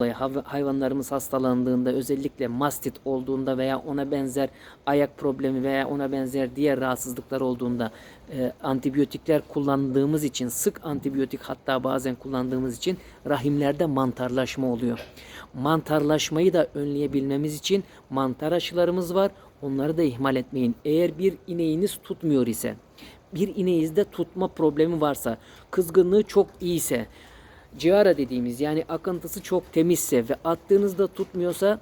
dolayı hayvanlarımız hastalandığında özellikle mastit olduğunda veya ona benzer ayak problemi veya ona benzer diğer rahatsızlıklar olduğunda e, antibiyotikler kullandığımız için sık antibiyotik hatta bazen kullandığımız için rahimlerde mantarlaşma oluyor. Mantarlaşmayı da önleyebilmemiz için mantar aşılarımız var. Onları da ihmal etmeyin. Eğer bir ineğiniz tutmuyor ise bir ineğinizde tutma problemi varsa, kızgınlığı çok iyiyse, Ciara dediğimiz yani akıntısı çok temizse ve attığınızda tutmuyorsa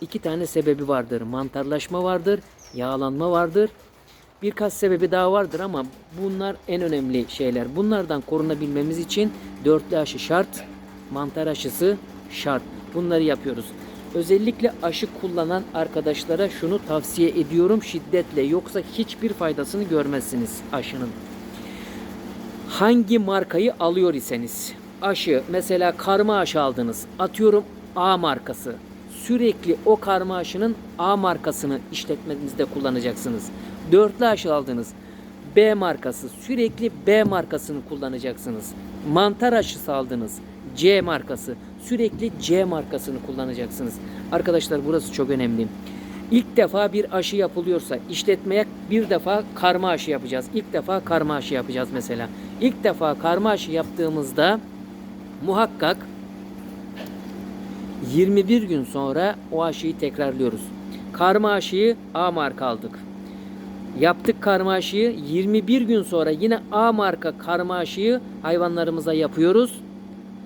iki tane sebebi vardır. Mantarlaşma vardır, yağlanma vardır. Birkaç sebebi daha vardır ama bunlar en önemli şeyler. Bunlardan korunabilmemiz için dörtlü aşı şart, mantar aşısı şart. Bunları yapıyoruz. Özellikle aşı kullanan arkadaşlara şunu tavsiye ediyorum şiddetle yoksa hiçbir faydasını görmezsiniz aşının hangi markayı alıyor iseniz aşı mesela karma aşı aldınız atıyorum A markası sürekli o karma aşının A markasını işletmenizde kullanacaksınız. Dörtlü aşı aldınız B markası sürekli B markasını kullanacaksınız. Mantar aşısı aldınız C markası sürekli C markasını kullanacaksınız. Arkadaşlar burası çok önemli. İlk defa bir aşı yapılıyorsa işletmeye bir defa karma aşı yapacağız. İlk defa karma aşı yapacağız mesela. İlk defa karma aşı yaptığımızda muhakkak 21 gün sonra o aşıyı tekrarlıyoruz. Karma aşıyı A marka aldık. Yaptık karma aşıyı 21 gün sonra yine A marka karma aşıyı hayvanlarımıza yapıyoruz.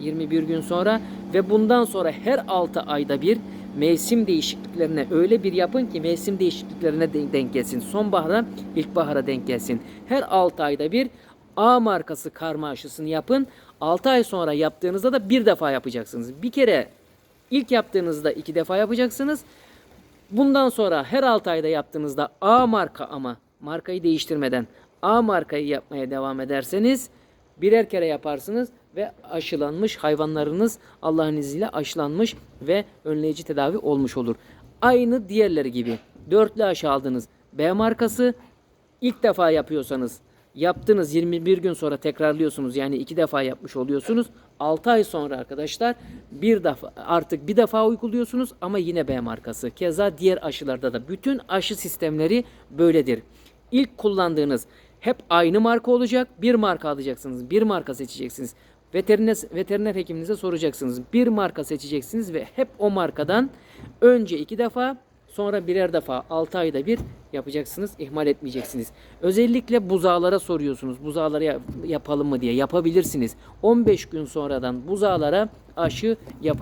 21 gün sonra ve bundan sonra her 6 ayda bir mevsim değişikliklerine öyle bir yapın ki mevsim değişikliklerine de- denk gelsin. Sonbahara, ilkbahara denk gelsin. Her 6 ayda bir A markası karma aşısını yapın. 6 ay sonra yaptığınızda da bir defa yapacaksınız. Bir kere ilk yaptığınızda iki defa yapacaksınız. Bundan sonra her 6 ayda yaptığınızda A marka ama markayı değiştirmeden A markayı yapmaya devam ederseniz birer kere yaparsınız ve aşılanmış hayvanlarınız Allah'ın izniyle aşılanmış ve önleyici tedavi olmuş olur. Aynı diğerleri gibi dörtlü aşı aldınız. B markası ilk defa yapıyorsanız yaptınız 21 gün sonra tekrarlıyorsunuz yani iki defa yapmış oluyorsunuz. 6 ay sonra arkadaşlar bir defa artık bir defa uyguluyorsunuz ama yine B markası. Keza diğer aşılarda da bütün aşı sistemleri böyledir. İlk kullandığınız hep aynı marka olacak. Bir marka alacaksınız. Bir marka seçeceksiniz. Veteriner, veteriner hekiminize soracaksınız. Bir marka seçeceksiniz ve hep o markadan önce iki defa sonra birer defa 6 ayda bir yapacaksınız. ihmal etmeyeceksiniz. Özellikle buzağlara soruyorsunuz. Buzağlara yap- yapalım mı diye. Yapabilirsiniz. 15 gün sonradan buzağlara aşı yap